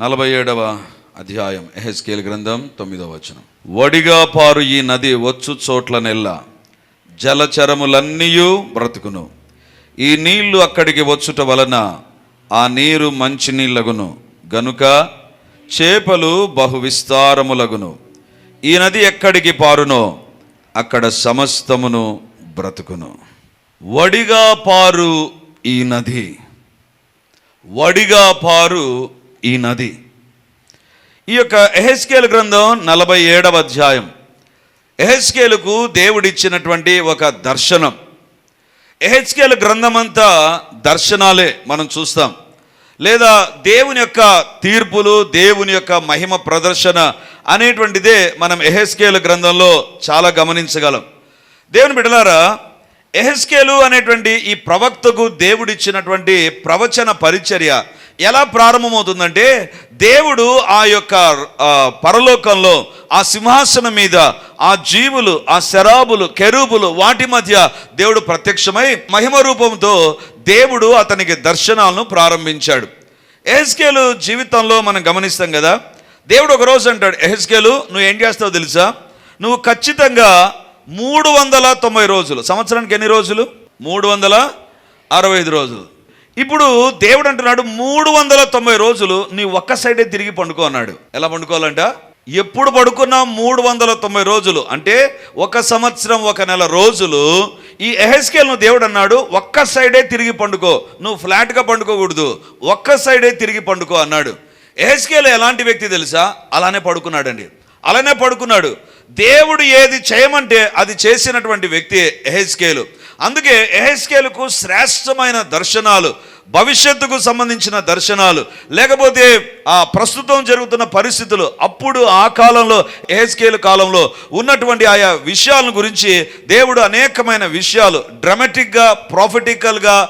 నలభై ఏడవ అధ్యాయం ఎహెస్కేల్ గ్రంథం తొమ్మిదవ వచనం. వడిగా పారు ఈ నది వచ్చు చోట్ల నెల్ల జలచరములన్నీయు బ్రతుకును. ఈ నీళ్ళు అక్కడికి వచ్చుట వలన ఆ నీరు మంచి నీళ్ళగును గనుక చేపలు బహు విస్తారములగును ఈ నది ఎక్కడికి పారునో అక్కడ సమస్తమును బ్రతుకును. వడిగా పారు ఈ నది. వడిగా పారు ఈ నది. ఈ యొక్క ఎహెస్కేల్ గ్రంథం నలభై ఏడవ అధ్యాయం. ఎహెస్కేలకు దేవుడిచ్చినటువంటి ఒక దర్శనం. ఎహెచ్కేల్ గ్రంథమంతా దర్శనాలే మనం చూస్తాం. లేదా దేవుని యొక్క తీర్పులు దేవుని యొక్క మహిమ ప్రదర్శన అనేటువంటిదే మనం ఎహెస్కేలు గ్రంథంలో చాలా గమనించగలం. దేవుని బిడలారా ఎహెస్కేలు అనేటువంటి ఈ ప్రవక్తకు దేవుడిచ్చినటువంటి ప్రవచన పరిచర్య ఎలా ప్రారంభమవుతుందంటే దేవుడు ఆ యొక్క పరలోకంలో ఆ సింహాసనం మీద ఆ జీవులు ఆ శరాబులు కెరూబులు వాటి మధ్య దేవుడు ప్రత్యక్షమై మహిమ రూపంతో దేవుడు అతనికి దర్శనాలను ప్రారంభించాడు. ఎహెస్కేలు జీవితంలో మనం గమనిస్తాం కదా దేవుడు ఒక రోజు అంటాడు ఎహెస్కేలు నువ్వు ఏం చేస్తావు తెలుసా? నువ్వు ఖచ్చితంగా మూడు వందల తొంభై రోజులు సంవత్సరానికి ఎన్ని రోజులు? మూడు వందల అరవై ఐదు రోజులు. ఇప్పుడు దేవుడు అంటున్నాడు మూడు వందల తొంభై రోజులు నీ ఒక్క సైడే తిరిగి పండుకో అన్నాడు. ఎలా పండుకోవాలంట? ఎప్పుడు పడుకున్నా మూడు వందల తొంభై రోజులు. అంటే ఒక సంవత్సరం ఒక నెల రోజులు. ఈ ఎహెస్కేల్ను దేవుడు అన్నాడు ఒక్క సైడే తిరిగి పండుకో. నువ్వు ఫ్లాట్గా పండుకోకూడదు. ఒక్క సైడే తిరిగి పండుకో అన్నాడు. ఎహెస్కేల్ ఎలాంటి వ్యక్తి తెలుసా? అలానే పడుకున్నాడండి. అలానే పడుకున్నాడు. దేవుడు ఏది చేయమంటే అది చేసినటువంటి వ్యక్తి ఎహెస్కేలు. అందుకే ఎహెస్కేలకు శ్రేష్టమైన దర్శనాలు భవిష్యత్తుకు సంబంధించిన దర్శనాలు లేకపోతే ఆ ప్రస్తుతం జరుగుతున్న పరిస్థితులు అప్పుడు ఆ కాలంలో ఎహెస్కేలు కాలంలో ఉన్నటువంటి ఆయా విషయాలను గురించి దేవుడు అనేకమైన విషయాలు డ్రమాటిక్గా ప్రాఫిటికల్గా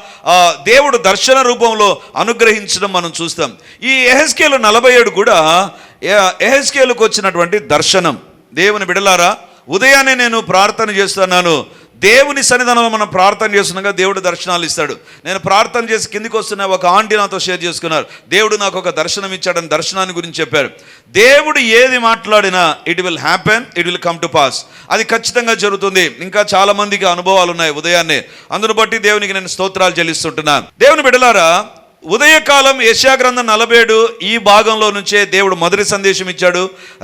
దేవుడు దర్శన రూపంలో అనుగ్రహించడం మనం చూస్తాం. ఈ ఎహెస్కేలు నలభై ఏడు కూడా ఎ- ఎహెస్కేలుకు వచ్చినటువంటి దర్శనం. దేవుని బిడలారా ఉదయాన్నే నేను ప్రార్థన చేస్తున్నాను. దేవుని సన్నిధానంలో మనం ప్రార్థన చేస్తున్నాగా దేవుడు దర్శనాలు ఇస్తాడు. నేను ప్రార్థన చేసి కిందికి వస్తున్న ఒక ఆంటీ నాతో షేర్ చేసుకున్నారు. దేవుడు నాకు ఒక దర్శనం ఇచ్చాడని దర్శనాన్ని గురించి చెప్పారు. దేవుడు ఏది మాట్లాడినా it will happen it will come to pass అది ఖచ్చితంగా జరుగుతుంది. ఇంకా చాలా మందికి అనుభవాలు ఉన్నాయి ఉదయాన్నే. అందును బట్టి దేవునికి నేను స్తోత్రాలు చెల్లిస్తుంటున్నాను దేవుని బిడలారా ఉదయకాలం యశాగ్రంథం నలభేడు ఈ భాగంలో నుంచే దేవుడు మొదటి సందేశం ఇచ్చాడు.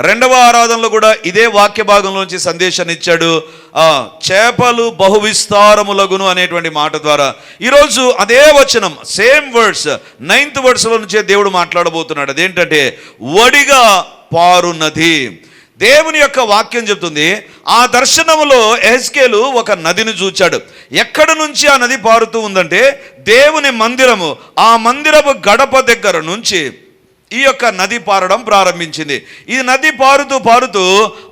రెండవ ఆరాధనలో కూడా ఇదే వాక్య భాగంలో నుంచి సందేశాన్ని ఇచ్చాడు. చేపలు బహువిస్తారములగును అనేటువంటి మాట ద్వారా. ఈరోజు అదే వచనం సేమ్ వర్డ్స్ నైన్త్ వర్డ్స్లో నుంచే దేవుడు మాట్లాడబోతున్నాడు. అదేంటంటే వడిగా పారు నది దేవుని యొక్క వాక్యం చెప్తుంది ఆ దర్శనములో ఎహెస్కేలు ఒక నదిని చూచాడు. ఎక్కడ నుంచి ఆ నది పారుతూ ఉందంటే దేవుని మందిరము ఆ మందిరపు గడప దగ్గర నుంచి ఈ యొక్క నది పారడం ప్రారంభించింది. ఈ నది పారుతూ పారుతూ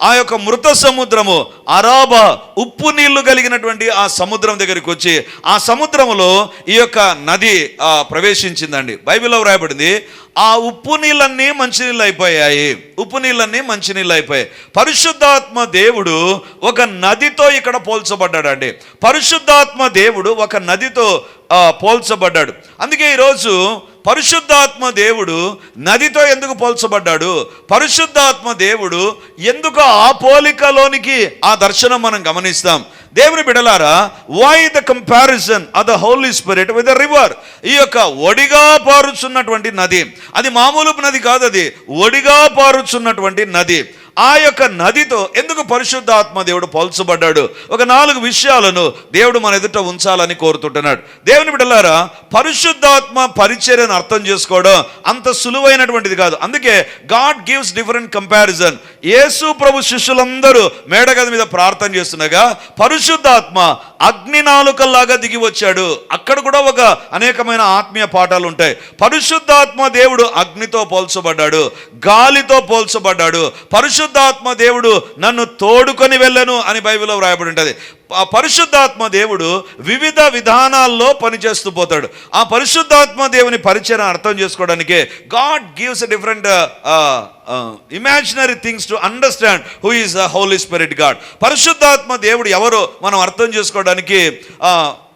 ఆ యొక్క మృత సముద్రము అరాబా ఉప్పు నీళ్ళు కలిగినటువంటి ఆ సముద్రం దగ్గరికి వచ్చి ఆ సముద్రములో ఈ యొక్క నది ప్రవేశించిందండి. బైబిల్లో వ్రాయబడింది ఆ ఉప్పు నీళ్ళన్నీ మంచినీళ్ళు అయిపోయాయి. ఉప్పు నీళ్ళన్నీ మంచినీళ్ళు అయిపోయాయి. పరిశుద్ధాత్మ దేవుడు ఒక నదితో ఇక్కడ పోల్చబడ్డాడండి. పరిశుద్ధాత్మ దేవుడు ఒక నదితో పోల్చబడ్డాడు. అందుకే ఈరోజు పరిశుద్ధాత్మ దేవుడు నదితో ఎందుకు పోల్చబడ్డాడు? పరిశుద్ధాత్మ దేవుడు ఎందుకు ఆ పోలికలోనికి ఆ దర్శనం మనం గమనిస్తాం. దేవుని బిడలారా why the comparison of the Holy Spirit with the river ఈ యొక్క ఒడిగా పారుచున్నటువంటి నది. అది మామూలు నది కాదు అది ఒడిగా పారుచున్నటువంటి నది. ఆ యొక్క నదితో ఎందుకు పరిశుద్ధాత్మ దేవుడు పోల్చబడ్డాడు? ఒక నాలుగు విషయాలను దేవుడు మన ఎదుట ఉంచాలని కోరుతుంటున్నాడు. దేవుని బిడ్డలారా పరిశుద్ధాత్మ పరిచర్యను అర్థం చేసుకోవడం అంత సులువైనటువంటిది కాదు. అందుకే God gives different comparison Yesu ప్రభు శిష్యులందరూ మేడగది మీద ప్రార్థన చేస్తుండగా పరిశుద్ధాత్మ అగ్ని నాలుకల్లాగా దిగి వచ్చాడు. అక్కడ కూడా ఒక అనేకమైన ఆత్మీయ పాఠాలు ఉంటాయి. పరిశుద్ధాత్మ దేవుడు అగ్నితో పోల్చబడ్డాడు. గాలితో పోల్చబడ్డాడు. పరిశుద్ధాత్మ దేవుడు నన్ను తోడుకొని వెళ్ళను అని బైబిల్లో వ్రాయబడి ఉంటుంది. ఆ పరిశుద్ధాత్మ దేవుడు వివిధ విధానాల్లో పనిచేస్తూ పోతాడు. ఆ పరిశుద్ధాత్మ దేవుని పరిచయం అర్థం చేసుకోవడానికి God gives different imaginary things to understand who is a Holy Spirit God. పరిశుద్ధాత్మ దేవుడు ఎవరో మనం అర్థం చేసుకోవడానికి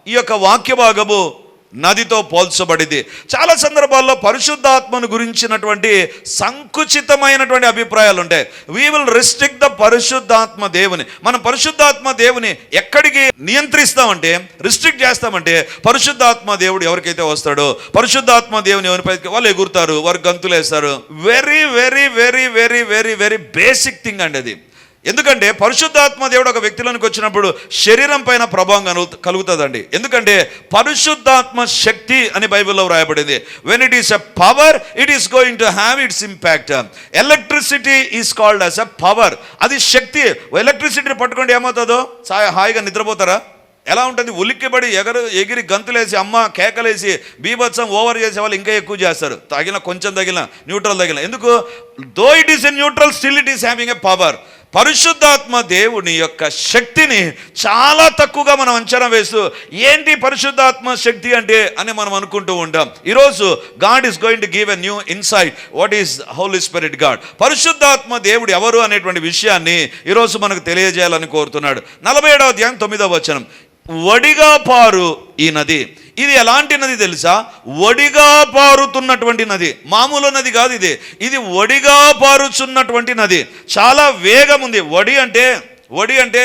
ఈ యొక్క వాక్య భాగము నదితో పోల్చబడింది. చాలా సందర్భాల్లో పరిశుద్ధాత్మను గురించినటువంటి సంకుచితమైనటువంటి అభిప్రాయాలు ఉంటాయి వీ విల్ రిస్ట్రిక్ట్ ద పరిశుద్ధాత్మ దేవుని. మనం పరిశుద్ధాత్మ దేవుని ఎక్కడికి నియంత్రిస్తామంటే రిస్ట్రిక్ట్ చేస్తామంటే పరిశుద్ధాత్మ దేవుడు ఎవరికైతే వస్తాడో పరిశుద్ధాత్మ దేవుని ఎవరిపై వాళ్ళు ఎగురుతారు వారు గంతులు వేస్తారు very very very very very very basic thing అండి అది. ఎందుకంటే పరిశుద్ధాత్మ దేవుడు ఒక వ్యక్తిలోనికి వచ్చినప్పుడు శరీరం పైన ప్రభావం కలుగు కలుగుతుందండి. ఎందుకంటే పరిశుద్ధాత్మ శక్తి అని బైబిల్లో వ్రాయబడింది. When it is a power it is going to have its impact electricity is called as a power అది శక్తి. ఎలక్ట్రిసిటీని పట్టుకుంటే ఏమవుతుందో? హాయిగా నిద్రపోతారా? ఎలా ఉంటుంది? ఉలిక్కిపడి ఎగరు ఎగిరి గంతులేసి అమ్మ కేకలేసి బీభత్సం ఓవర్ చేసే వాళ్ళు ఇంకా ఎక్కువ చేస్తారు. తగిన కొంచెం తగిన న్యూట్రల్ తగిన ఎందుకు? Though it is a neutral still it is having a power పరిశుద్ధాత్మ దేవుని యొక్క శక్తిని చాలా తక్కువగా మనం అంచనా వేస్తూ ఏంటి పరిశుద్ధాత్మ శక్తి అంటే? అని మనం అనుకుంటూ ఉంటాం ఈరోజు God is going to give a new insight. What is Holy Spirit God? పరిశుద్ధాత్మ దేవుడు ఎవరు అనేటువంటి విషయాన్ని ఈరోజు మనకు తెలియజేయాలని కోరుతున్నాడు. నలభై ఏడవ ధ్యానం తొమ్మిదవ వచనం. వడిగా పారు ఈ నది. ఇది ఎలాంటి నది తెలుసా? వడిగా పారుతున్నటువంటి నది. మామూలు నది కాదు ఇది. ఇది వడిగా పారుచున్నటువంటి నది. చాలా వేగం ఉంది. వడి అంటే వడి అంటే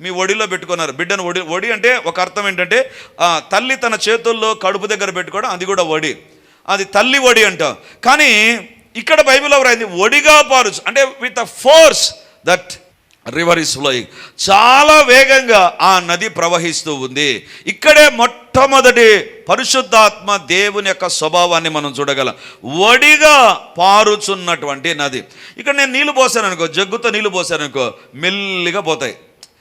మీ ఒడిలో పెట్టుకున్నారు. బిడ్డను ఒడి ఒడి అంటే ఒక అర్థం ఏంటంటే తల్లి తన చేతుల్లో కడుపు దగ్గర పెట్టుకోవడం అది కూడా వడి. అది తల్లి ఒడి అంటాం. కానీ ఇక్కడ బైబిల్లో రాయింది ఒడిగా పారుచు అంటే with a force that river is flowing చాలా వేగంగా ఆ నది ప్రవహిస్తూ ఉంది. ఇక్కడే మొట్టమొదటి పరిశుద్ధాత్మ దేవుని యొక్క స్వభావాన్ని మనం చూడగలం. వడిగా పారుచున్నటువంటి నది. ఇక్కడ నేను నీళ్ళు పోసాను అనుకో జగ్గుతో నీళ్ళు పోసాను అనుకో మెల్లిగా పోతాయి.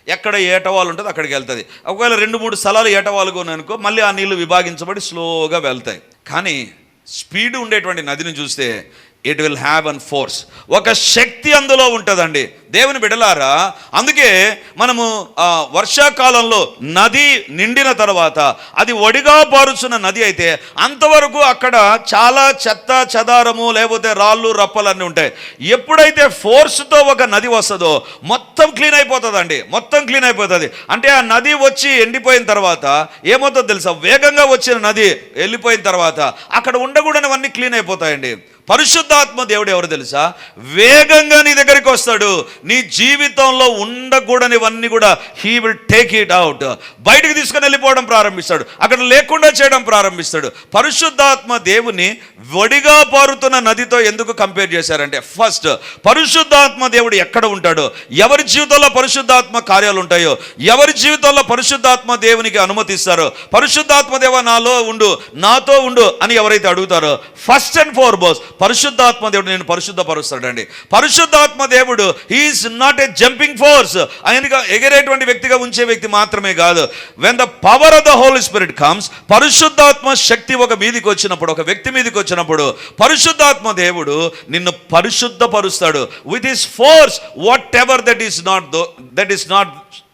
ఎక్కడ ఏటవాలు ఉంటుందో అక్కడికి వెళ్తుంది. ఒకవేళ రెండు మూడు స్థలాలు ఏటవాలుగా ఉన్నాయనుకో మళ్ళీ ఆ నీళ్ళు విభాగించబడి స్లోగా వెళ్తాయి. కానీ స్పీడ్ ఉండేటువంటి నదిని చూస్తే it will have an force ఒక శక్తి అందులో ఉంటుందండి. దేవుని బిడలారా అందుకే మనము వర్షాకాలంలో నది నిండిన తర్వాత అది ఒడిగా పారుచున్న నది అయితే అంతవరకు అక్కడ చాలా చెత్త చెదారము లేకపోతే రాళ్ళు రప్పలన్నీ ఉంటాయి. ఎప్పుడైతే ఫోర్స్తో ఒక నది వస్తుందో మొత్తం క్లీన్ అయిపోతుందండి. మొత్తం క్లీన్ అయిపోతుంది. అంటే ఆ నది వచ్చి ఎండిపోయిన తర్వాత ఏమవుతుందో తెలుసా? వేగంగా వచ్చిన నది వెళ్ళిపోయిన తర్వాత అక్కడ ఉండకూడనివన్నీ క్లీన్ అయిపోతాయండి. పరిశుద్ధాత్మ దేవుడు ఎవరు తెలుసా? వేగంగా నీ దగ్గరికి వస్తాడు. నీ జీవితంలో ఉండకూడనివన్నీ కూడా he will take it out బయటికి తీసుకుని వెళ్ళిపోవడం ప్రారంభిస్తాడు. అక్కడ లేకుండా చేయడం ప్రారంభిస్తాడు. పరిశుద్ధాత్మ దేవుని వడిగా పారుతున్న నదితో ఎందుకు కంపేర్ చేశారంటే ఫస్ట్ పరిశుద్ధాత్మ దేవుడు ఎక్కడ ఉంటాడో? ఎవరి జీవితంలో పరిశుద్ధాత్మ కార్యాలు ఉంటాయో ఎవరి జీవితంలో పరిశుద్ధాత్మ దేవునికి అనుమతిస్తారో పరిశుద్ధాత్మ దేవ నాలో ఉండు నాతో ఉండు అని ఎవరైతే అడుగుతారో ఫస్ట్ అండ్ ఫార్మోస్ట్ పరిశుద్ధాత్మ దేవుడు నేను పరిశుద్ధపరుస్తాడండి. పరిశుద్ధాత్మ దేవుడు he is not a jumping force ఆయనగా ఎగిరేటువంటి వ్యక్తిగా ఉంచే వ్యక్తి మాత్రమే కాదు. When the power of the Holy Spirit comes పరిశుద్ధాత్మ శక్తి ఒక మీదికి వచ్చినప్పుడు ఒక వ్యక్తి మీదకి వచ్చినప్పుడు పరిశుద్ధాత్మ దేవుడు నిన్ను పరిశుద్ధపరుస్తాడు. With his force whatever that is not that is not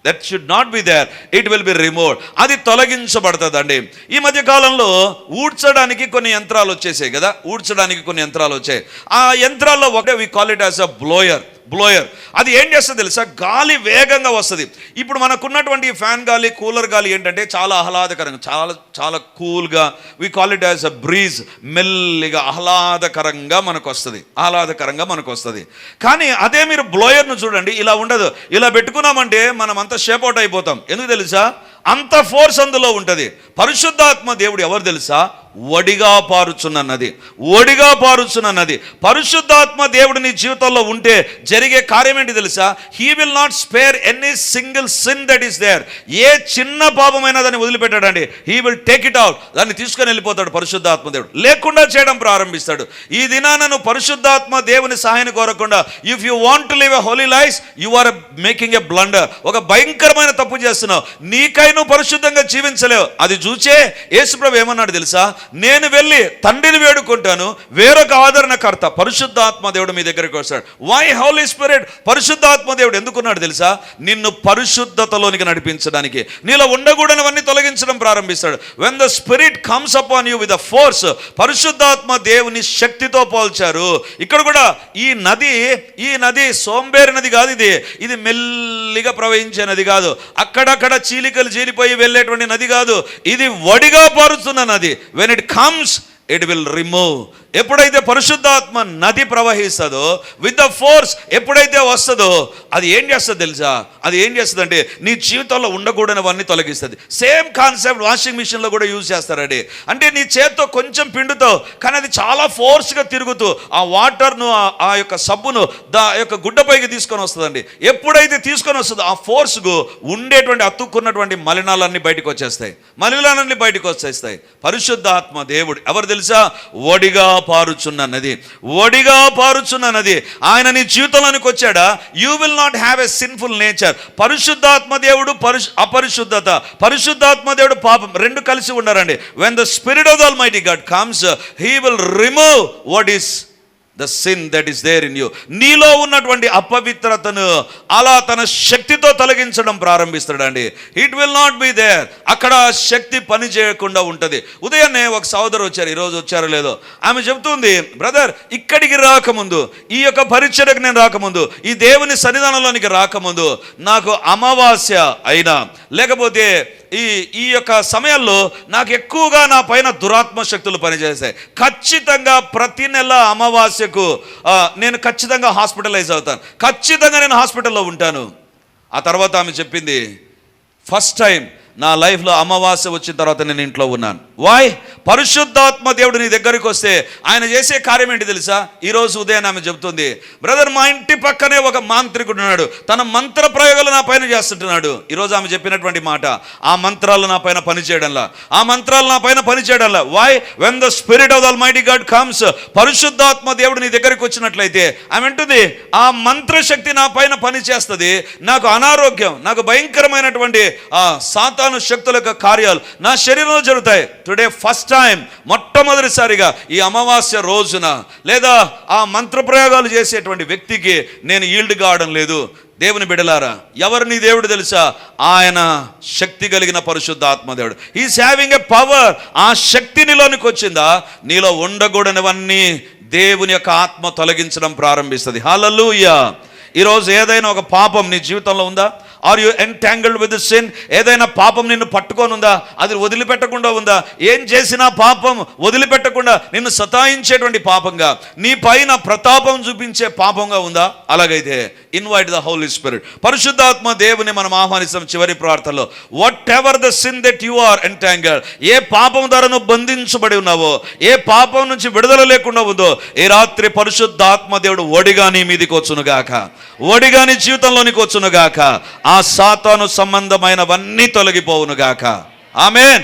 that should not be there it will be removed అది తొలగించబడుతుందండి. ఈ మధ్య కాలంలో ఊడ్చడానికి కొన్ని యంత్రాలు వచ్చేసాయి కదా? ఊడ్చడానికి కొన్ని యంత్రాలు వచ్చాయి. ఆ యంత్రాల్లో ఒకటే we call it as a blower blower అది ఏం చేస్తుంది తెలుసా? గాలి వేగంగా వస్తుంది. ఇప్పుడు మనకున్నటువంటి ఫ్యాన్ గాలి కూలర్ గాలి ఏంటంటే చాలా ఆహ్లాదకరంగా చాలా చాలా కూల్గా we call it as a breeze మెల్లిగా ఆహ్లాదకరంగా మనకు వస్తుంది ఆహ్లాదకరంగా మనకు వస్తుంది కానీ అదే మీరు బ్లోయర్ను చూడండి ఇలా ఉండదు. ఇలా పెట్టుకున్నామంటే మనం అంతా షేప్ అవుట్ అయిపోతాం. ఎందుకు తెలుసా? అంత ఫోర్స్ అందులో ఉంటుంది. పరిశుద్ధాత్మ దేవుడు ఎవరు తెలుసా? ఒడిగా పారుచున్న నది. ఒడిగా పారుచున్న నది. పరిశుద్ధాత్మ దేవుడు నీ జీవితంలో ఉంటే జరిగే కార్యం ఏంటి తెలుసా? He will not spare any single sin that is there ఏ చిన్న పాపమైనా దాన్ని వదిలిపెట్టాడండి. He will take it out దాన్ని తీసుకొని వెళ్ళిపోతాడు పరిశుద్ధాత్మ దేవుడు. లేకుండా చేయడం ప్రారంభిస్తాడు. ఈ దినాన నువ్వు పరిశుద్ధాత్మ దేవుని సహాయాన్ని కోరకుండా if you want to live a holy life you are making a blunder ఒక భయంకరమైన తప్పు చేస్తున్నావు. నీకై నువ్వు పరిశుద్ధంగా జీవించలేవు. అది చూచే యేసుప్రభు ఏమన్నాడు తెలుసా? నేను వెళ్ళి తండ్రిని వేడుకుంటాను వేరొక ఆదరణకర్త పరిశుద్ధాత్మ దేవుడు మీ దగ్గరికి వస్తాడు. వై హౌలీ స్పిరిట్ పరిశుద్ధాత్మ దేవుడు ఎందుకున్నాడు తెలుసా? నిన్ను పరిశుద్ధతలోనికి నడిపించడానికి. నీలో ఉండకూడనివన్నీ తొలగించడం ప్రారంభిస్తాడు. When the spirit comes up on you with force పరిశుద్ధాత్మ దేవుని శక్తితో పోల్చారు. ఇక్కడ కూడా ఈ నది ఈ నది సోంబేరి నది కాదు ఇది. ఇది మెల్లిగా ప్రవహించే నది కాదు. అక్కడక్కడ చీలికలు చీలిపోయి వెళ్ళేటువంటి నది కాదు ఇది వడిగా పారుతున్న నది when it comes it will remove ఎప్పుడైతే పరిశుద్ధాత్మ నది ప్రవహిస్తుందో విత్ ద ఫోర్స్ ఎప్పుడైతే వస్తుందో అది ఏం చేస్తుంది తెలుసా? అది ఏం చేస్తుంది అంటే నీ జీవితంలో ఉండకూడనివన్నీ తొలగిస్తుంది. సేమ్ కాన్సెప్ట్ వాషింగ్ మిషన్లో కూడా యూజ్ చేస్తారండి. అంటే నీ చేత్తో కొంచెం పిండుతో కానీ అది చాలా ఫోర్స్గా తిరుగుతూ ఆ వాటర్ను ఆ- యొక్క సబ్బును దా యొక్క గుడ్డపైకి తీసుకొని వస్తుందండి. ఎప్పుడైతే తీసుకొని వస్తుందో ఆ ఫోర్స్కు ఉండేటువంటి అతుక్కున్నటువంటి మలినాలన్నీ బయటకు వచ్చేస్తాయి. మలినాలన్నీ బయటకు వచ్చేస్తాయి. పరిశుద్ధాత్మ దేవుడు ఎవరు తెలుసు? ఒడిగా పారుచున్న నది. ఒడిగా పారుచున్న నది. ఆయన నీ జీవితంలోనికి వచ్చాడా? You will not have a sinful nature పరిశుద్ధాత్మ దేవుడు పరిశు అపరిశుద్ధత. పరిశుద్ధాత్మ దేవుడు పాపం. రెండు కలిసి ఉన్నారండి. When the spirit of the mighty God comes he will remove what is the sin that is there in you నీలో ఉన్నటువంటి అపవిత్రతను అలా తన శక్తితో తొలగించడం ప్రారంభిస్తాడండి. It will not be there అక్కడ శక్తి పని చేయకుండా ఉంటుంది. ఉదయాన్నే ఒక సోదరు వచ్చారు. ఈరోజు వచ్చారో లేదో. ఆమె చెబుతుంది బ్రదర్ ఇక్కడికి రాకముందు ఈ యొక్క పరిచయకు నేను రాకముందు ఈ దేవుని సన్నిధానంలోనికి రాకముందు నాకు అమావాస్య అయినా లేకపోతే ఈ ఈ యొక్క సమయంలో నాకు ఎక్కువగా నా పైన దురాత్మ శక్తులు పనిచేస్తాయి. ఖచ్చితంగా ప్రతి నెల అమావాస్య ఆ, నేను ఖచ్చితంగా హాస్పిటలైజ్ అవుతాను. ఖచ్చితంగా నేను హాస్పిటల్లో ఉంటాను. ఆ తర్వాత ఆమె చెప్పింది ఫస్ట్ టైం నా లైఫ్లో అమావాస్య వచ్చిన తర్వాత నేను ఇంట్లో ఉన్నాను. వాయ్ పరిశుద్ధాత్మ దేవుడు నీ దగ్గరికి వస్తే ఆయన చేసే కార్యం ఏంటి తెలుసా? ఈరోజు ఉదయం ఆమె చెబుతుంది బ్రదర్ మా ఇంటి పక్కనే ఒక మాంత్రికుడు ఉన్నాడు. తన మంత్ర ప్రయోగాలు నా పైన చేస్తుంటున్నాడు. ఈరోజు ఆమె చెప్పినటువంటి మాట ఆ మంత్రాలు నా పైన పనిచేయడంలా. ఆ మంత్రాలు నా పైన పనిచేయడంలా. Why when the spirit of the mighty God comes పరిశుద్ధాత్మ దేవుడు నీ దగ్గరికి వచ్చినట్లయితే ఆమె అంటుంది ఆ మంత్రశక్తి నా పైన పనిచేస్తుంది. నాకు అనారోగ్యం నాకు భయంకరమైనటువంటి ఆ సాతాను శక్తుల యొక్క కార్యాలు. నా శరీరంలో జరుగుతాయి. టుడే ఫస్ట్ టైం మొట్టమొదటిసారిగా ఈ అమావాస్య రోజున లేదా ఆ మంత్రప్రయోగాలు చేసేటువంటి వ్యక్తికి నేను ఈల్డ్ కావడం లేదు. దేవుని బిడలారా ఎవరు నీ దేవుడు తెలుసా? ఆయన శక్తి కలిగిన పరిశుద్ధ ఆత్మదేవుడు ఈస్ హ్యావింగ్ ఎ పవర్ ఆ శక్తి నీలోనికి వచ్చిందా? నీలో ఉండకూడనివన్నీ దేవుని యొక్క ఆత్మ తొలగించడం ప్రారంభిస్తుంది. హల్లెలూయా ఈరోజు ఏదైనా ఒక పాపం నీ జీవితంలో ఉందా? Are you entangled with sin ఏదైనా పాపం నిన్ను పట్టుకొని ఉందా అది వదిలిపెట్టకుండా ఉందా? ఏం చేసినా పాపం వదిలిపెట్టకుండా నిన్ను సతాయించేటువంటి పాపంగా నీ పైన ప్రతాపం చూపించే పాపంగా ఉందా? అలాగైతే ఇన్వైట్ ద హోలీ స్పిరిట్ పరిశుద్ధాత్మ దేవుని మనం ఆహ్వానిస్తాం చివరి ప్రార్థనలో. Whatever the sin that you are entangle ఏ పాపం ద్వారా నువ్వు బంధించబడి ఉన్నావో ఏ పాపం నుంచి విడుదల లేకుండా ఉందో ఏ రాత్రి పరిశుద్ధాత్మ దేవుడు ఒడిగా నీ మీదకి వచ్చునుగాక. ఒడిగా నీ జీవితంలోనికి వచ్చునుగాక. ఆ సాతాను సంబంధమైనవన్నీ తొలగిపోవునుగాక ఆమెన్.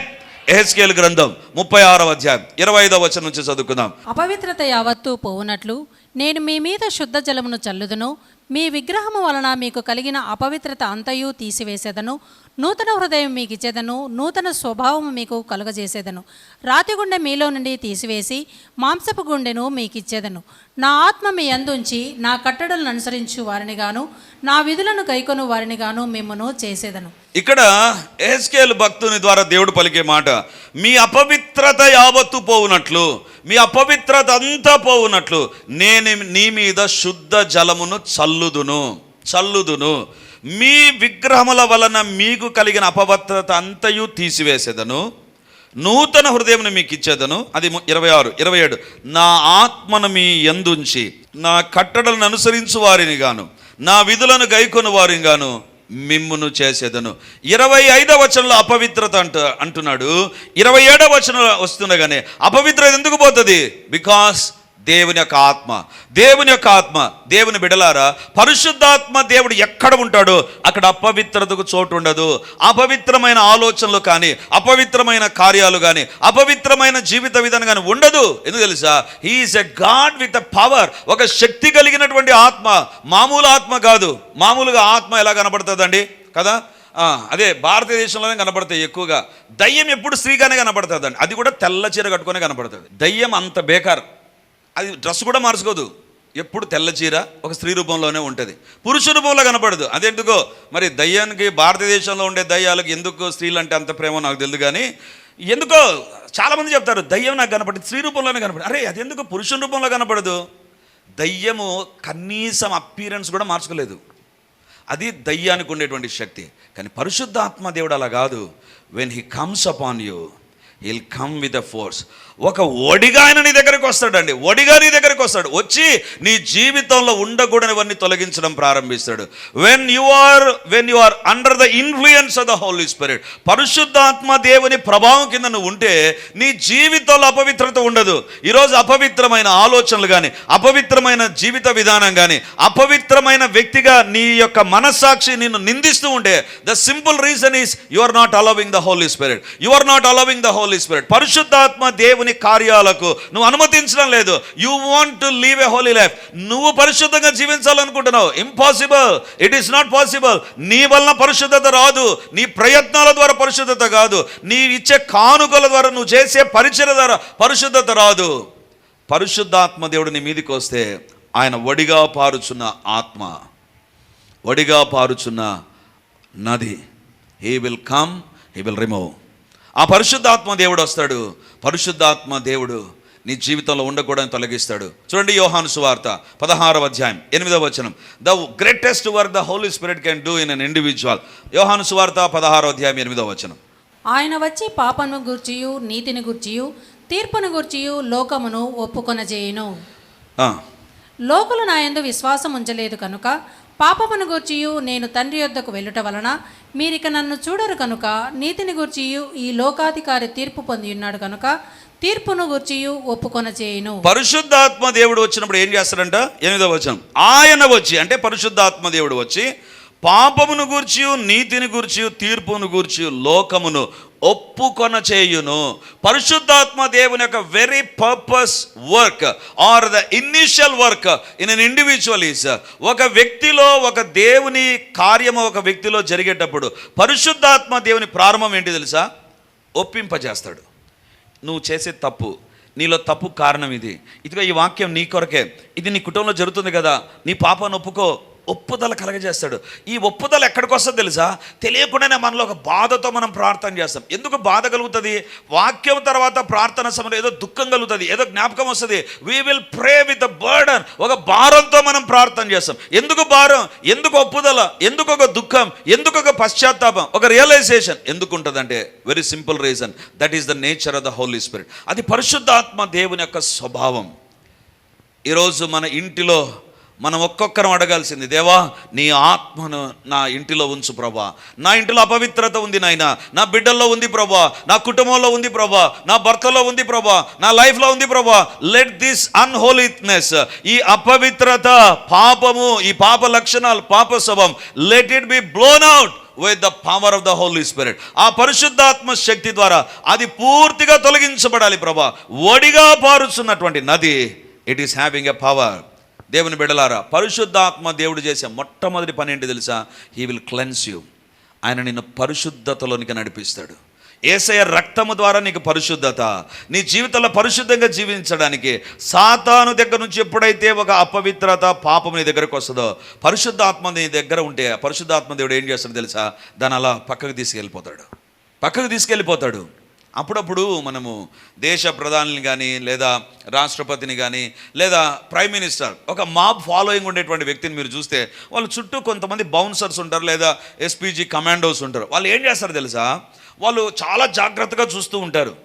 ఎహెస్కేల్ గ్రంథం ముప్పై ఆరవ అధ్యాయం ఇరవై ఐదవ వచనం నుంచి చదువుకుందాం. అపవిత్రత యావత్తు పోవునట్లు నేను మీ మీద శుద్ధ జలమును చల్లుదును మీ విగ్రహము వలన మీకు కలిగిన అపవిత్రత అంతయు తీసివేసేదను. నూతన హృదయం మీకు ఇచ్చేదను నూతన స్వభావం మీకు కలుగజేసేదను. రాతి గుండె మీలో నుండి తీసివేసి మాంసపు గుండెను మీకు ఇచ్చేదను. నా ఆత్మ మీ అందుంచి నా కట్టడలను అనుసరించు వారిని గాను నా విధులను గైకొను వారిని గాను మిమ్మను చేసేదను. ఇక్కడ ఎహెస్కేల్ భక్తుని ద్వారా దేవుడు పలికే మాట మీ అపవిత్రత యావత్తు పోవునట్లు మీ అపవిత్రత అంతా పోవునట్లు నేను నీ మీద శుద్ధ జలమును చల్లుదును చల్లుదును. మీ విగ్రహముల వలన మీకు కలిగిన అపవిత్రత అంతయు తీసివేసేదను. నూతన హృదయంను మీకు ఇచ్చేదను. అది ఇరవై ఆరు ఇరవై ఏడు. నా ఆత్మను మీ ఎందుంచి నా కట్టడలను అనుసరించు వారిని గాను నా విధులను గైకొని వారిని గాను మిమ్మును చేసేదను. ఇరవై ఐదవ వచనంలో అపవిత్రత అంట అంటున్నాడు. ఇరవై ఏడవ వచనం వస్తుండగానే అపవిత్రత ఎందుకు పోతుంది? బికాస్ దేవుని యొక్క ఆత్మ. దేవుని యొక్క ఆత్మ దేవుని బిడలారా పరిశుద్ధాత్మ దేవుడు ఎక్కడ ఉంటాడో అక్కడ అపవిత్రతకు చోటు ఉండదు. అపవిత్రమైన ఆలోచనలు కానీ అపవిత్రమైన కార్యాలు కానీ అపవిత్రమైన జీవిత విధానం కానీ ఉండదు. ఎందుకు తెలుసా? He is a God with a power ఒక శక్తి కలిగినటువంటి ఆత్మ మామూలు ఆత్మ కాదు. మామూలుగా ఆత్మ ఎలా కనబడుతుందండి? కదా? అదే భారతదేశంలోనే కనపడతాయి ఎక్కువగా. దయ్యం ఎప్పుడు స్త్రీగానే కనబడుతుందండి. అది కూడా తెల్ల చీర కట్టుకునే కనపడుతుంది దయ్యం అంత బేకార్. అది డ్రెస్ కూడా మార్చుకోదు. ఎప్పుడు తెల్ల చీర ఒక స్త్రీ రూపంలోనే ఉంటుంది. పురుష రూపంలో కనపడదు. అదెందుకో? మరి దయ్యానికి భారతదేశంలో ఉండే దయ్యాలకు ఎందుకు స్త్రీలు అంటే అంత ప్రేమ నాకు తెలియదు కానీ ఎందుకో? చాలామంది చెప్తారు దయ్యం నాకు కనపడింది. స్త్రీ రూపంలోనే కనపడదు. అరే అది ఎందుకు పురుషుని రూపంలో కనపడదు. దయ్యము కనీసం అపీరెన్స్ కూడా మార్చుకోలేదు. అది దయ్యానికి ఉండేటువంటి శక్తి. కానీ పరిశుద్ధాత్మ దేవుడు అలా కాదు. When he comes upon you he'll come with a force ఒక ఒడిగా ఆయన నీ దగ్గరికి వస్తాడండి. ఒడిగా నీ దగ్గరికి వస్తాడు. వచ్చి నీ జీవితంలో ఉండకూడనివన్నీ తొలగించడం ప్రారంభిస్తాడు. When you are when you are under the influence of the Holy Spirit పరిశుద్ధాత్మ దేవుని ప్రభావం కింద నువ్వు ఉంటే నీ జీవితంలో అపవిత్రత ఉండదు. ఈరోజు అపవిత్రమైన ఆలోచనలు కానీ అపవిత్రమైన జీవిత విధానం కానీ అపవిత్రమైన వ్యక్తిగా నీ యొక్క మనస్సాక్షి నిన్ను నిందిస్తూ ఉంటే the simple reason is you are not allowing the Holy Spirit you are not allowing the Holy Spirit పరిశుద్ధాత్మ దేవుని కార్యాలకు నువ్వు అనుమతించడం లేదు. You want to live a holy life నువ్వు పరిశుద్ధంగా జీవించాలనుకుంటున్నావు. Impossible it is not possible నీ వలన పరిశుద్ధత రాదు. నీ ప్రయత్నాల ద్వారా పరిశుద్ధత కాదు. నీ ఇచ్చే కానుకల ద్వారా నువ్వు చేసే పరిచయ ద్వారా పరిశుద్ధత రాదు. పరిశుద్ధాత్మ దేవుడు నీ మీదకి వస్తే ఆయన వడిగా పారుచున్న ఆత్మ వడిగా పారుచున్న నది. He will come he will remove ఆ పరిశుద్ధాత్మ దేవుడు వస్తాడు. పరిశుద్ధాత్మ దేవుడు నీ జీవితంలో ఉండకూడదని తొలగిస్తాడు. చూడండి యోహాను సువార్త పదహారవ అధ్యాయం ఎనిమిదవ వచనం. The greatest work the Holy Spirit can do in an individual Yohanu సువార్త పదహారవ అధ్యాయం ఎనిమిదవ వచనం. ఆయన వచ్చి పాపను గూర్చియు నీతిని గూర్చియు తీర్పును గూర్చియు లోకమును ఒప్పుకొనజేయును. లోకులు నా యందు విశ్వాసం ఉంచలేదు కనుక పాపమును గూర్చియు నేను తండ్రి యొద్దకు వెళ్ళుట వలన మీరిక నన్ను చూడరు కనుక నీతిని గూర్చియు ఈ లోకాధికారి తీర్పు పొంది ఉన్నాడు కనుక తీర్పును గూర్చియు ఒప్పుకొనజేయును పరిశుద్ధాత్మ దేవుడు వచ్చినప్పుడు ఏం చేస్తాడంట? ఎనిమిదో వచనం. ఆయన వచ్చి అంటే పరిశుద్ధాత్మ దేవుడు వచ్చి పాపమును గూర్చి నీతిని గూర్చి తీర్పును గూర్చి లోకమును ఒప్పుకొన చేయును పరిశుద్ధాత్మ దేవుని యొక్క very purpose work are the initial work in an individual is ఒక వ్యక్తిలో ఒక దేవుని కార్యము ఒక వ్యక్తిలో జరిగేటప్పుడు పరిశుద్ధాత్మ దేవుని ప్రారంభం ఏంటి తెలుసా? ఒప్పింపజేస్తాడు. నువ్వు చేసే తప్పు నీలో తప్పు కారణం ఇది. ఇదిగో ఈ వాక్యం నీ కొరకే. ఇది నీ కుటుంబంలో జరుగుతుంది కదా. నీ పాపను ఒప్పుకో. ఒప్పుదల కలగజేస్తాడు. ఈ ఒప్పుదల ఎక్కడికి వస్తుందో తెలుసా? తెలియకుండానే మనలో ఒక బాధతో మనం ప్రార్థన చేస్తాం. ఎందుకు బాధ కలుగుతుంది? వాక్యం తర్వాత ప్రార్థన సమయంలో ఏదో దుఃఖం కలుగుతుంది ఏదో జ్ఞాపకం వస్తుంది. We will pray with the burden ఒక భారంతో మనం ప్రార్థన చేస్తాం. ఎందుకు భారం? ఎందుకు ఒప్పుదల? ఎందుకు ఒక దుఃఖం? ఎందుకు ఒక పశ్చాత్తాపం? ఒక రియలైజేషన్ ఎందుకు ఉంటుందంటే very simple reason that is the nature of the Holy Spirit అది పరిశుద్ధాత్మ దేవుని యొక్క స్వభావం. ఈరోజు మన ఇంటిలో మనం ఒక్కొక్కరం అడగాల్సింది దేవా నీ ఆత్మను నా ఇంటిలో ఉంచు ప్రభా. నా ఇంటిలో అపవిత్రత ఉంది నాయన. నా బిడ్డల్లో ఉంది ప్రభా. నా కుటుంబంలో ఉంది ప్రభా. నా భర్తలో ఉంది ప్రభా. నా లైఫ్లో ఉంది ప్రభా. లెట్ దిస్ అన్హోలీనెస్ ఈ అపవిత్రత పాపము ఈ పాప లక్షణాలు పాప స్వభం let it be blown out with the power of the Holy Spirit ఆ పరిశుద్ధాత్మ శక్తి ద్వారా అది పూర్తిగా తొలగించబడాలి ప్రభా. ఒడిగా పారుచున్నటువంటి నది it is having a power దేవుని బిడలారా పరిశుద్ధాత్మ దేవుడు చేసే మొట్టమొదటి పని ఏంటి తెలుసా? హీ విల్ క్లెన్స్ యూ ఆయన నిన్ను పరిశుద్ధతలోనికి నడిపిస్తాడు. ఏసయ రక్తము ద్వారా నీకు పరిశుద్ధత నీ జీవితంలో పరిశుద్ధంగా జీవించడానికి సాతాను దగ్గర నుంచి ఎప్పుడైతే ఒక అపవిత్రత పాపం నీ దగ్గరకు వస్తుందో పరిశుద్ధాత్మ నీ దగ్గర ఉంటే పరిశుద్ధాత్మ దేవుడు ఏం చేస్తాడు తెలుసా? దాని అలా పక్కకు తీసుకెళ్ళిపోతాడు. పక్కకు తీసుకెళ్ళిపోతాడు. అప్పుడప్పుడు మనము దేశ ప్రధానిని కానీ లేదా రాష్ట్రపతిని కానీ లేదా ప్రైమ్ మినిస్టర్ ఒక మాబ్ ఫాలోయింగ్ ఉండేటువంటి వ్యక్తిని మీరు చూస్తే వాళ్ళ చుట్టూ కొంతమంది బౌన్సర్స్ ఉంటారు లేదా ఎస్పీజీ కమాండోస్ ఉంటారు. వాళ్ళు ఏం చేస్తారు తెలుసా? వాళ్ళు చాలా జాగ్రత్తగా చూస్తూ ఉంటారు.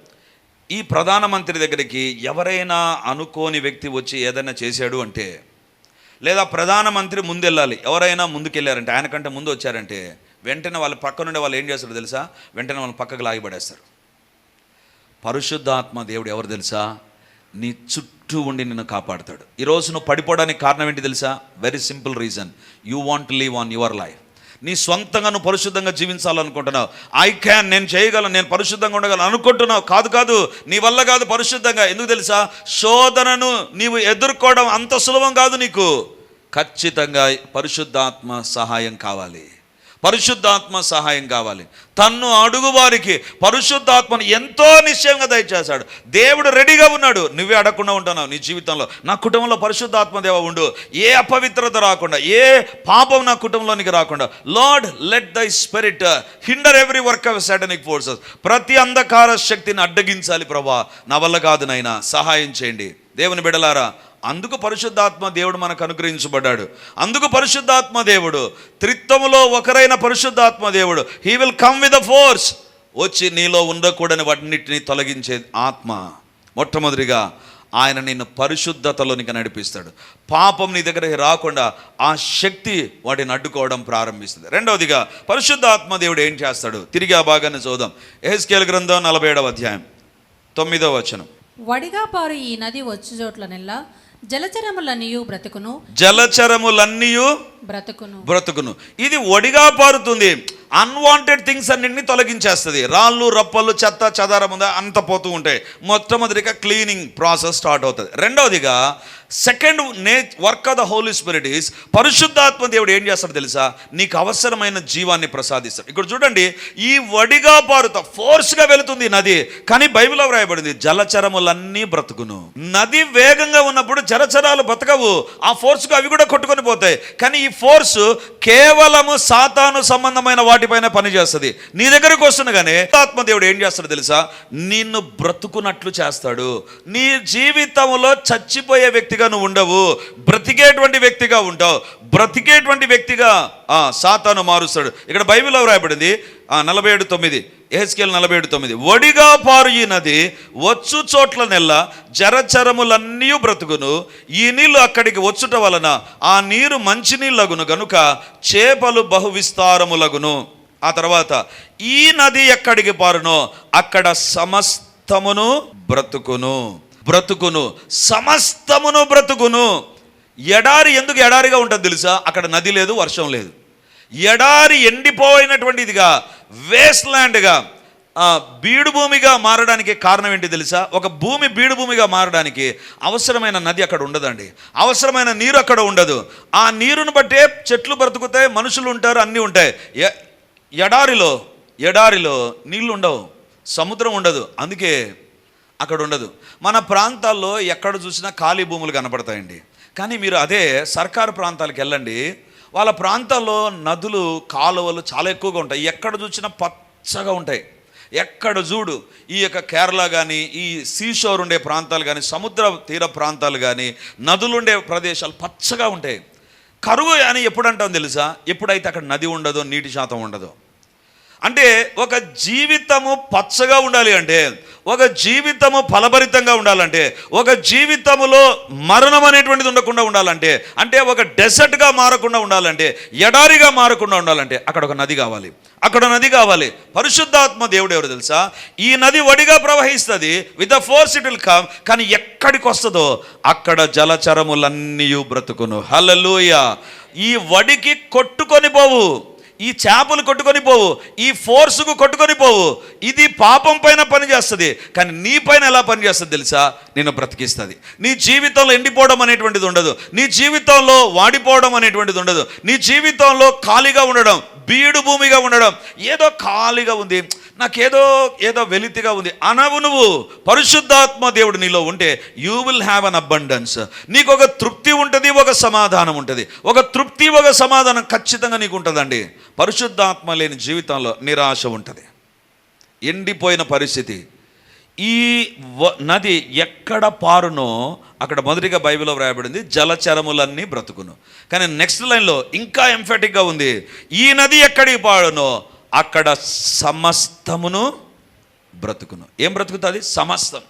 ఈ ప్రధానమంత్రి దగ్గరికి ఎవరైనా అనుకోని వ్యక్తి వచ్చి ఏదైనా చేశాడు అంటే లేదా ప్రధానమంత్రి ముందెళ్ళాలి ఎవరైనా ముందుకెళ్ళారంటే ఆయన కంటే ముందు వచ్చారంటే వెంటనే వాళ్ళ పక్క నుండి వాళ్ళు ఏం చేస్తారు తెలుసా? వెంటనే వాళ్ళు పక్కకు లాగిపడేస్తారు. పరిశుద్ధాత్మ దేవుడు ఎవరు తెలుసా? నీ చుట్టూ ఉండి నిన్ను కాపాడుతాడు. ఈరోజు నువ్వు పడిపోవడానికి కారణం ఏంటి తెలుసా? Very simple reason you want live on your life నీ సొంతంగా నువ్వు పరిశుద్ధంగా జీవించాలనుకుంటున్నావు. ఐ క్యాన్ నేను చేయగలను నేను పరిశుద్ధంగా ఉండగలను అనుకుంటున్నావు. కాదు కాదు నీ వల్ల కాదు పరిశుద్ధంగా. ఎందుకు తెలుసా? శోధనను నీవు ఎదుర్కోవడం అంత సులభం కాదు నీకు. ఖచ్చితంగా పరిశుద్ధాత్మ సహాయం కావాలి. పరిశుద్ధాత్మ సహాయం కావాలి. తన్ను అడుగు వారికి పరిశుద్ధాత్మను ఎంతో నిశ్చయంగా దయచేశాడు. దేవుడు రెడీగా ఉన్నాడు. నువ్వే అడగకుండా ఉంటున్నావు నీ జీవితంలో. నా కుటుంబంలో పరిశుద్ధాత్మ దేవ ఉండు. ఏ అపవిత్రత రాకుండా ఏ పాపం నా కుటుంబంలోనికి రాకుండా Lord let thy spirit hinder every work of satanic forces ప్రతి అంధకార శక్తిని అడ్డగించాలి ప్రభా. నా వల్ల కాదు నాయన. సహాయం చేయండి. దేవుని బిడలారా అందుకు పరిశుద్ధాత్మ దేవుడు మనకు అనుగ్రహించబడ్డాడు. అందుకు పరిశుద్ధాత్మ దేవుడు త్రిత్వములో ఒకరైన పరిశుద్ధాత్మ దేవుడు he will come with the force వచ్చి నీలో ఉండకూడని వాటిన్నిటిని తొలగించే ఆత్మ. మొట్టమొదటిగా ఆయన నిన్ను పరిశుద్ధతలోనికి నడిపిస్తాడు. పాపం నీ దగ్గరికి రాకుండా ఆ శక్తి వాటిని అడ్డుకోవడం ప్రారంభిస్తుంది. రెండవదిగా పరిశుద్ధాత్మ దేవుడు ఏం చేస్తాడు? తిరిగి ఆ భాగాన్ని చూద్దాం. ఎహెస్కేల్ గ్రంథం నలభై ఏడవ అధ్యాయం తొమ్మిదవ వచనం. వడిగా పారు ఈ నది వచ్చు చోట్లనెల్లా జలచరములనియు బ్రతుకును. జలచరములన్నీయు బ్రతుకును. బ్రతుకును. ఇది ఒడిగా పారుతుంది. అన్వాంటెడ్ థింగ్స్ అన్నింటినీ తొలగించేస్తుంది. రాళ్ళు రప్పలు చెత్త చెదారం ఉందా అంత పోతూ ఉంటాయి. మొట్టమొదటిగా క్లీనింగ్ ప్రాసెస్ స్టార్ట్ అవుతుంది. రెండవదిగా సెకండ్ నే work of the Holy Spirit is పరిశుద్ధాత్మ దేవుడు ఏం చేస్తాడు తెలుసా? నీకు అవసరమైన జీవాన్ని ప్రసాదిస్తాడు. ఇక్కడ చూడండి ఈ వడిగా పారుత ఫోర్స్గా వెళుతుంది ఈ నది. కానీ బైబిల్లో వ్రాయబడింది జలచరములన్నీ బ్రతుకును. నది వేగంగా ఉన్నప్పుడు జలచరాలు బ్రతకవు. ఆ ఫోర్స్కు అవి కూడా కొట్టుకొని పోతాయి. కానీ ఈ ఫోర్స్ కేవలము సాతాను సంబంధమైన వాటి వాటిపైన పనిచేస్తుంది నీ దగ్గరకు వస్తుండగానే ఆత్మ దేవుడు ఏం చేస్తాడు తెలుసా? నిన్ను బ్రతుకున్నట్లు చేస్తాడు. నీ జీవితంలో చచ్చిపోయే వ్యక్తిగా నువ్వు ఉండవు. బ్రతికేటువంటి వ్యక్తిగా ఉంటావు. బ్రతికేటువంటి వ్యక్తిగా ఆ, సాతాను మారుస్తాడు. ఇక్కడ బైబిల్లో రాయబడింది ఆ, నలభై ఏడు తొమ్మిది ఎహెచ్కేల్ నలభై ఏడు తొమ్మిది ఒడిగా పారు ఈ నది వచ్చు చోట్ల నెల్ల జరచరములన్నీ బ్రతుకును ఈ నీళ్ళు అక్కడికి వచ్చుట వలన ఆ నీరు మంచినీళ్ళగును గనుక చేపలు బహు విస్తారములగును ఆ తర్వాత ఈ నది ఎక్కడికి పారునో అక్కడ సమస్తమును బ్రతుకును. బ్రతుకును సమస్తమును బ్రతుకును. ఎడారి ఎందుకు ఎడారిగా ఉంటుంది తెలుసా? అక్కడ నది లేదు వర్షం లేదు. ఎడారి ఎండిపోయినటువంటిదిగా వేస్ట్ ల్యాండ్గా బీడు భూమిగా మారడానికి కారణం ఏంటి తెలుసా? ఒక భూమి బీడు భూమిగా మారడానికి అవసరమైన నది అక్కడ ఉండదండి. అవసరమైన నీరు అక్కడ ఉండదు. ఆ నీరును బట్టే చెట్లు బ్రతుకుతాయి మనుషులు ఉంటారు అన్నీ ఉంటాయి. ఎ- ఎడారిలో ఎడారిలో నీళ్ళు ఉండవు సముద్రం ఉండదు. అందుకే అక్కడ ఉండదు. మన ప్రాంతాల్లో ఎక్కడ చూసినా ఖాళీ భూములు కనపడతాయండి. కానీ మీరు అదే సర్కారు ప్రాంతాలకు వెళ్ళండి. వాళ్ళ ప్రాంతాల్లో నదులు కాలువలు చాలా ఎక్కువగా ఉంటాయి. ఎక్కడ చూసినా పచ్చగా ఉంటాయి. ఎక్కడ చూడు ఈ యొక్క కేరళ కానీ ఈ సీషోర్ ఉండే ప్రాంతాలు కానీ సముద్ర తీర ప్రాంతాలు కానీ నదులు ఉండే ప్రదేశాలు పచ్చగా ఉంటాయి. కరువు అని ఎప్పుడంటాం తెలుసా? ఎప్పుడైతే అక్కడ నది ఉండదో నీటి శాతం ఉండదో. అంటే ఒక జీవితము పచ్చగా ఉండాలి అంటే ఒక జీవితము ఫలభరితంగా ఉండాలంటే ఒక జీవితములో మరణం అనేటువంటిది ఉండకుండా ఉండాలంటే అంటే ఒక డెసర్ట్గా మారకుండా ఉండాలంటే ఎడారిగా మారకుండా ఉండాలంటే అక్కడ ఒక నది కావాలి. అక్కడ నది కావాలి. పరిశుద్ధాత్మ దేవుడు ఎవరు తెలుసా? ఈ నది వడిగా ప్రవహిస్తుంది with the force it will come కానీ ఎక్కడికి వస్తుందో అక్కడ జలచరములన్నీ బ్రతుకును. హలలుయ ఈ వడికి కొట్టుకొని పోవు. ఈ చేపలు కొట్టుకొని పోవు ఈ ఫోర్సుకు కొట్టుకొని పోవు. ఇది పాపం పైన పనిచేస్తుంది. కానీ నీ పైన ఎలా పనిచేస్తుంది తెలుసా? నేను బ్రతికిస్తుంది. నీ జీవితంలో ఎండిపోవడం అనేటువంటిది ఉండదు. నీ జీవితంలో వాడిపోవడం అనేటువంటిది ఉండదు. నీ జీవితంలో ఖాళీగా ఉండడం బీడు భూమిగా ఉండడం. ఏదో ఖాళీగా ఉంది. నాకేదో ఏదో వెలితిగా ఉంది. అనవు నువ్వు. పరిశుద్ధాత్మ దేవుడు నీలో ఉంటే you will have an abundance నీకు ఒక తృప్తి ఉంటుంది ఒక సమాధానం ఉంటుంది. ఒక తృప్తి ఒక సమాధానం ఖచ్చితంగా నీకు ఉంటుందండి పరిశుద్ధాత్మ లేని జీవితంలో నిరాశ ఉంటుంది. ఎండిపోయిన పరిస్థితి. ఈ వ- నది ఎక్కడ పారునో అక్కడ మొదటిగా బైబిల్లో వ్రాయబడింది జలచరములన్నీ బ్రతుకును. కానీ నెక్స్ట్ లైన్లో ఇంకా ఎంఫెటిక్గా ఉంది ఈ నది ఎక్కడికి పారునో అక్కడ సమస్తమును బ్రతుకును. ఏం బ్రతుకుతుంది? సమస్తం.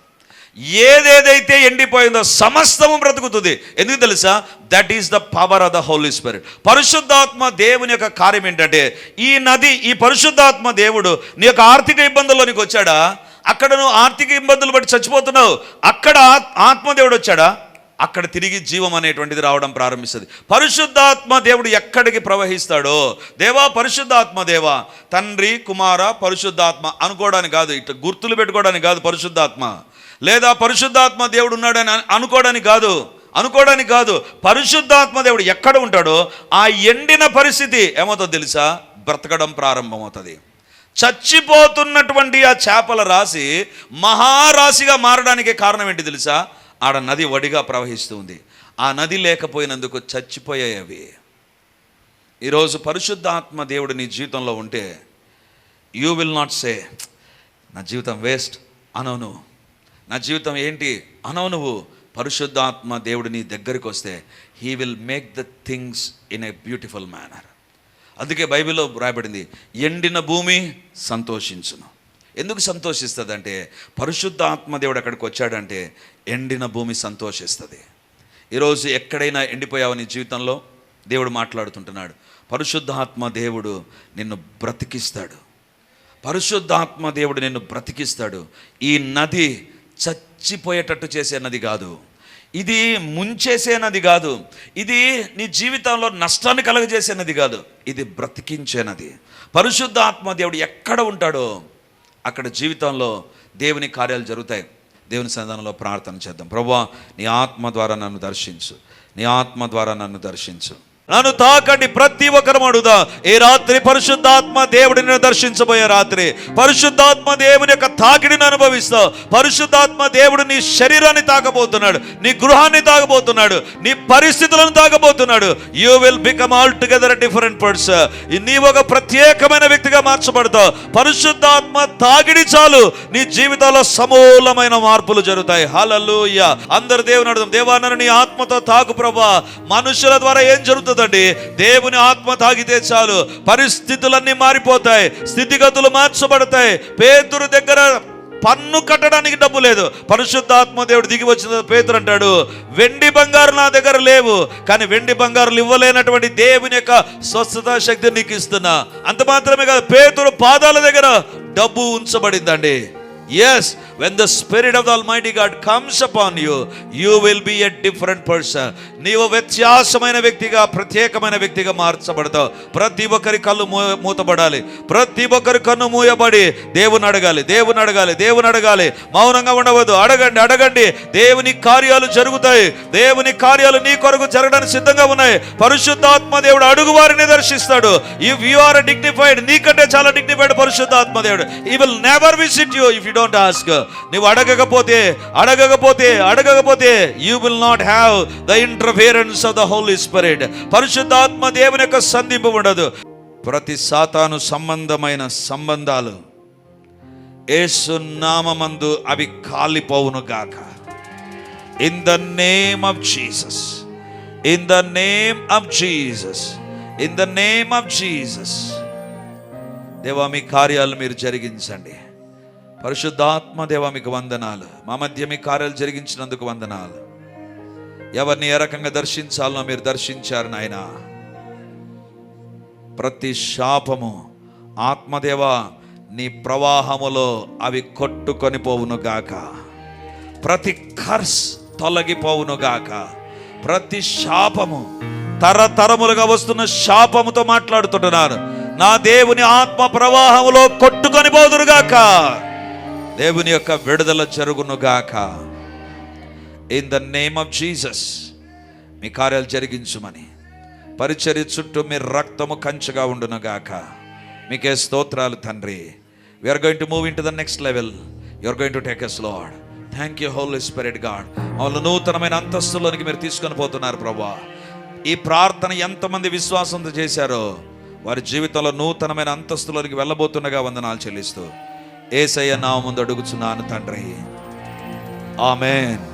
ఏదేదైతే ఎండిపోయిందో సమస్తము బ్రతుకుతుంది. ఎందుకు తెలుసా? That is the power of the holy spirit పరిశుద్ధాత్మ దేవుని యొక్క కార్యం ఏంటంటే ఈ నది ఈ పరిశుద్ధాత్మ దేవుడు నీ యొక్క ఆర్థిక ఇబ్బందుల్లో నీకు వచ్చాడా? అక్కడ నువ్వు ఆర్థిక ఇబ్బందులు బట్టి చచ్చిపోతున్నావు. అక్కడ ఆత్మదేవుడు వచ్చాడా? అక్కడ తిరిగి జీవం అనేటువంటిది రావడం ప్రారంభిస్తుంది. పరిశుద్ధాత్మ దేవుడు ఎక్కడికి ప్రవహిస్తాడో? దేవా పరిశుద్ధాత్మ దేవా? తండ్రి కుమార పరిశుద్ధాత్మ అనుకోవడానికి కాదు. ఇటు గుర్తులు పెట్టుకోవడానికి కాదు పరిశుద్ధాత్మ. లేదా పరిశుద్ధాత్మ దేవుడు ఉన్నాడని అనుకోవడానికి కాదు. అనుకోవడానికి కాదు. పరిశుద్ధాత్మ దేవుడు ఎక్కడ ఉంటాడో ఆ ఎండిన పరిస్థితి ఏమవుతుందో తెలుసా? బ్రతకడం ప్రారంభమవుతుంది. చచ్చిపోతున్నటువంటి ఆ చేపల రాశి మహారాశిగా మారడానికి కారణం ఏంటి తెలుసా? ఆడ నది వడిగా ప్రవహిస్తుంది. ఆ నది లేకపోయినందుకు చచ్చిపోయాయి అవి ఈరోజు పరిశుద్ధాత్మ దేవుడు నీ జీవితంలో ఉంటే యూ విల్ నాట్ సే నా జీవితం వేస్ట్ అనవు నువ్వు నా జీవితం ఏంటి అనవు నువ్వు పరిశుద్ధాత్మ దేవుడు నీ దగ్గరికి వస్తే he will make the things in a beautiful manner అందుకే బైబిల్లో రాయబడింది ఎండిన భూమి సంతోషించును. ఎందుకు సంతోషిస్తుంది పరిశుద్ధ ఆత్మదేవుడు అక్కడికి వచ్చాడంటే ఎండిన భూమి సంతోషిస్తుంది. ఈరోజు ఎక్కడైనా ఎండిపోయావు నీ జీవితంలో? దేవుడు మాట్లాడుతుంటున్నాడు పరిశుద్ధాత్మ దేవుడు నిన్ను బ్రతికిస్తాడు. పరిశుద్ధాత్మ దేవుడు నిన్ను బ్రతికిస్తాడు. ఈ నది చచ్చిపోయేటట్టు చేసే నది కాదు. ఇది ముంచేసే నది కాదు. ఇది నీ జీవితంలో నష్టాన్ని కలగజేసేనది కాదు. ఇది బ్రతికించే నది పరిశుద్ధాత్మ దేవుడు ఎక్కడ ఉంటాడో అక్కడ జీవితంలో దేవుని కార్యాలు జరుగుతాయి. దేవుని సన్నిధానంలో ప్రార్థన చేద్దాం. ప్రభా నీ ఆత్మ ద్వారా నన్ను దర్శించు. నీ ఆత్మ ద్వారా నన్ను దర్శించు. నన్ను తాకండి ప్రతి ఒక్కరు అడుగుదా? ఏ రాత్రి పరిశుద్ధాత్మ దేవుడిని దర్శించబోయే రాత్రి? పరిశుద్ధాత్మ దేవుని యొక్క తాకిడిని అనుభవిస్తావు పరిశుద్ధాత్మ దేవుడు నీ శరీరాన్ని తాకబోతున్నాడు నీ గృహాన్ని తాకబోతున్నాడు నీ పరిస్థితులను తాకబోతున్నాడు. You will become all together different person నీ ఒక ప్రత్యేకమైన వ్యక్తిగా మార్చబడతావు పరిశుద్ధాత్మ తాకిడి చాలు. నీ జీవితంలో సమూలమైన మార్పులు జరుగుతాయి. హలలుయ అందరు దేవుని అడుగుదాం. దేవా నన్ను నీ ఆత్మతో తాకు ప్రభా. మనుషుల ద్వారా ఏం జరుగుతుంది జరుగుతుందండి దేవుని ఆత్మ తాగితే చాలు. పరిస్థితులన్నీ మారిపోతాయి. స్థితిగతులు మార్చబడతాయి. పేతురు దగ్గర పన్ను కట్టడానికి డబ్బు లేదు. పరిశుద్ధాత్మ దేవుడు దిగి వచ్చిన పేతురు అంటాడు వెండి బంగారు నా దగ్గర లేవు కానీ వెండి బంగారులు ఇవ్వలేనటువంటి దేవుని యొక్క స్వస్థత శక్తి నీకు ఇస్తున్నా. అంత మాత్రమే కాదు పేతురు పాదాల దగ్గర డబ్బు ఉంచబడిందండి. As when the spirit of the almighty God comes upon you you will be a different person నీవు వ్యత్యాసమైన వ్యక్తిగా ప్రత్యేకమైన వ్యక్తిగా మార్చబడతావు. ప్రతి ఒక్కరి కళ్ళు మూ మూతబడాలి ప్రతి ఒక్కరి కన్ను మూయబడి దేవుని అడగాలి దేవుని అడగాలి దేవుని అడగాలి. మౌనంగా ఉండవద్దు. అడగండి అడగండి. దేవుని కార్యాలు జరుగుతాయి. దేవుని కార్యాలు నీ కొరకు జరగడానికి సిద్ధంగా ఉన్నాయి. పరిశుద్ధాత్మ దేవుడు అడుగు వారిని దర్శిస్తాడు ఇఫ్ యు ఆర్ డిగ్నిఫైడ్ నీకంటే చాలా డిగ్నిఫైడ్ పరిశుద్ధాత్మ దేవుడు. He will never visit you if you don't ask నువ్వు అడగకపోతే అడగకపోతే అడగకపోతే you will not have the inter interference of the holy spirit పరిశుద్ధాత్మ దేవుని యొక్క సంధింపు ఉండదు. ప్రతి సాతాను సంబంధమైన సంబంధాలు. ఏసు నామమందు అవి కాలిపోవును గాక. In the name of Jesus in the name of Jesus in the name of Jesus దేవా మీ కార్యాలు మీరు జరిగించండి. పరిశుద్ధాత్మ దేవా మీకు వందనాలు. మా మధ్య మీ కార్యాలు జరిగించినందుకు వందనాలు. ఎవరిని ఏ రకంగా దర్శించాలనో మీరు దర్శించారు నాయన. ప్రతి శాపము ఆత్మదేవ నీ ప్రవాహములో అవి కొట్టుకొని పోవును గాక. ప్రతి కర్స్ తొలగిపోవును గాక. ప్రతి శాపము తరతరములుగా వస్తున్న శాపముతో మాట్లాడుతుంటున్నాను నా దేవుని ఆత్మ ప్రవాహములో కొట్టుకొని పోదురు గాక. దేవుని యొక్క విడుదల జరుగునుగాక గాక. In the name of Jesus మీ కార్యాలు జరిగించుమని. పరిచర్య చుట్టూ మీ రక్తము కంచగా ఉండునగాక. మీకే స్తోత్రాలు తండ్రి. We are going to move into the next level you are going to take us Lord thank you holy spirit God వాళ్ళు నూతనమైన అంతస్తులోనికి మీరు తీసుకొని పోతున్నారు ప్రభా. ఈ ప్రార్థన ఎంతమంది విశ్వాసంతో చేశారో వారి జీవితంలో నూతనమైన అంతస్తులోనికి వెళ్ళబోతుండగా వందనాలు చెల్లిస్తూ. ఏసయ్య నా ముందు అడుగుచున్నాను తండ్రి. ఆమెన్